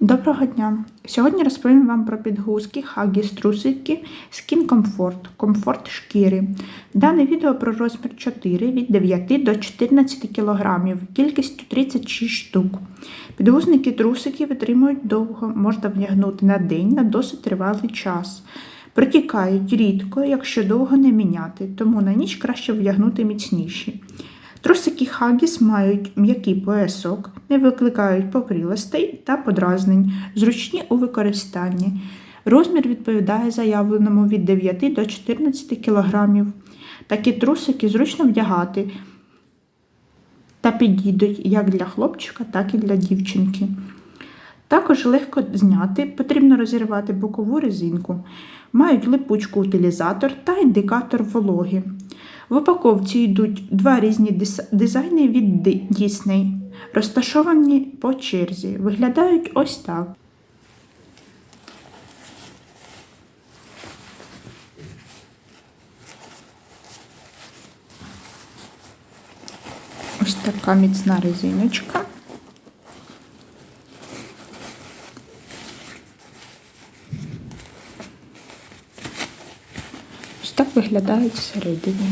Доброго дня! Сьогодні розповім вам про підгузки Huggies трусики Skin Comfort комфорт шкіри. Дане відео про розмір 4 від 9 до 14 кг, кількістю 36 штук. Підгузники трусики витримують довго, можна вдягнути на день на досить тривалий час. Протікають рідко, якщо довго не міняти, тому на ніч краще вдягнути міцніші. Трусики Huggies мають м'який поясок, не викликають попрілостей та подразнень, зручні у використанні. Розмір відповідає заявленому від 9 до 14 кг. Такі трусики зручно вдягати та підійдуть як для хлопчика, так і для дівчинки. Також легко зняти, потрібно розірвати бокову резинку. Мають липучку утилізатор та індикатор вологи. В упаковці йдуть два різні дизайни від Disney, розташовані по черзі. Виглядають ось так. Ось така міцна резиночка. Ось так виглядають всередині.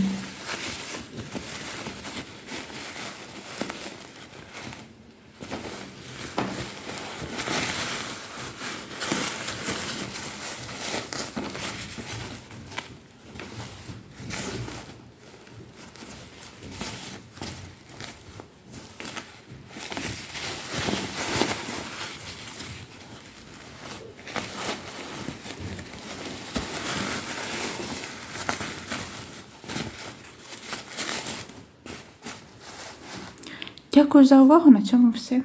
Дякую за увагу. На цьому все.